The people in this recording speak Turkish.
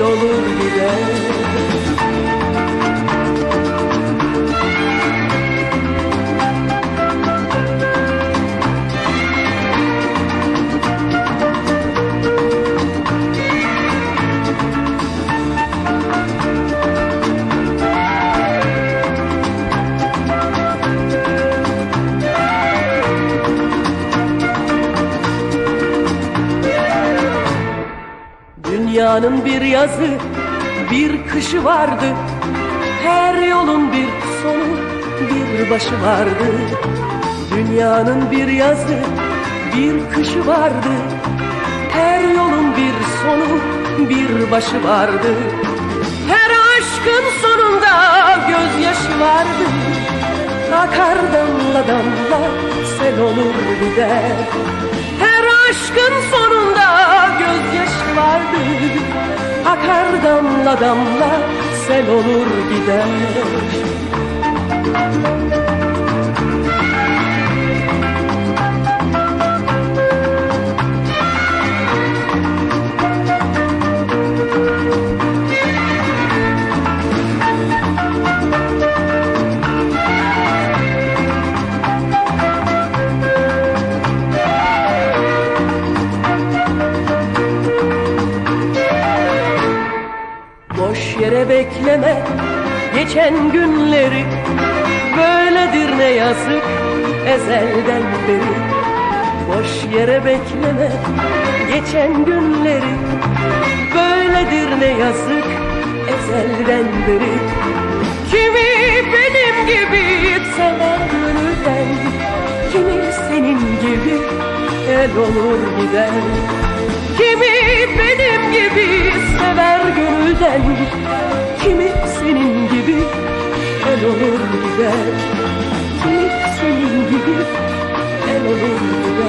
olur gider Dünyanın bir yazı, bir kışı vardı. Her yolun bir sonu, bir başı vardı. Dünyanın bir yazı, bir kışı vardı. Her yolun bir sonu, bir başı vardı. Her aşkın sonunda gözyaşı vardı. Akar damla damla sel olur gider. Her aşkın sonunda Akar damla damla sel olur gider bekleme. Geçen günleri Böyledir ne yazık ezelden beri. Boş yere bekleme. Geçen günleri Böyledir ne yazık ezelden beri. Kimi benim gibi sever gönülden Kimi senin gibi el olur gider. Kimi benim gibi sever gönülden Kimi senin gibi el olur gider Kimi senin gibi el olur gider.